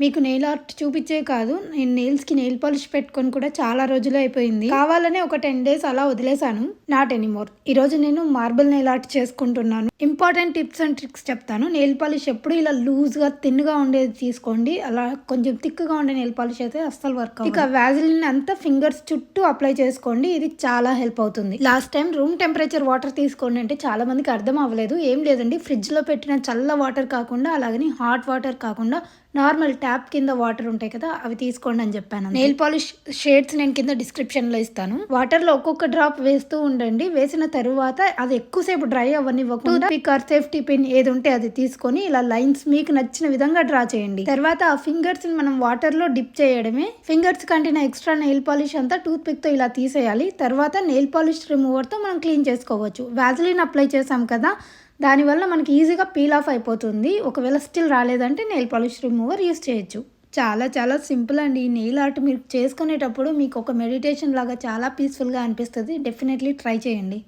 మీకు nail art చూపించే కాదు నేను నెయిల్స్కి నెయిల్ పాలిష్ పెట్టుకొని కూడా చాలా రోజులు అయిపోయింది. కావాలనే ఒక టెన్ డేస్ అలా వదిలేశాను. నాట్ ఎనీమోర్ ఈరోజు నేను మార్బుల్ నెయిల్ ఆర్ట్ చేసుకుంటున్నాను. ఇంపార్టెంట్ టిప్స్ అండ్ ట్రిక్స్ చెప్తాను. నెయిల్ పాలిష్ ఎప్పుడు ఇలా లూజ్గా గా ఉండేది తీసుకోండి. అలా కొంచెం థిక్గా ఉండే నెయిల్ పాలిష్ అయితే అస్సలు వర్క్ ఇక వ్యాజిలిన్ అంతా ఫింగర్స్ చుట్టూ అప్లై చేసుకోండి. ఇది చాలా హెల్ప్ అవుతుంది. Last time room temperature water తీసుకోండి అంటే చాలా మందికి అర్థం అవ్వలేదు. ఏం లేదండి. ఫ్రిడ్జ్లో పెట్టిన చల్ల వాటర్ కాకుండా అలాగని హాట్ వాటర్ కాకుండా నార్మల్ ట్యాప్ కింద వాటర్ ఉంటాయి కదా అవి తీసుకోండి అని చెప్పాను నెయిల్ పాలిష్ షేడ్స్ నేను కింద డిస్క్రిప్షన్లో ఇస్తాను. వాటర్లో ఒక్కొక్క డ్రాప్ వేస్తూ ఉండండి. వేసిన తరువాత అది ఎక్కువసేపు డ్రై అవ్వనివ్వకుండా పిక్ ఆర్ సేఫ్టీ పిన్ ఏది ఉంటే అది తీసుకొని ఇలా లైన్స్ మీకు నచ్చిన విధంగా డ్రా చేయండి. తర్వాత ఆ ఫింగర్స్ మనం వాటర్లో డిప్ చేయడమే. ఫింగర్స్ కంటిన ఎక్స్ట్రా నెయిల్ పాలిష్ అంతా టూత్ పిక్తో ఇలా తీసేయాలి. తర్వాత నెయిల్ పాలిష్ రిమూవర్తో మనం క్లీన్ చేసుకోవచ్చు. వ్యాజిలిన్ అప్లై చేసాం కదా దానివల్ల మనకి ఈజీగా పీల్ ఆఫ్ అయిపోతుంది. ఒకవేళ స్టిల్ రాలేదంటే నెయిల్ పాలిష్ రిమూవర్ యూస్ చేయొచ్చు. చాలా చాలా సింపుల్ అండి. ఈ నెయిల్ ఆర్ట్ మీరు చేసుకునేటప్పుడు మీకు ఒక మెడిటేషన్ లాగా చాలా పీస్ఫుల్గా అనిపిస్తుంది. డెఫినెట్లీ ట్రై చేయండి.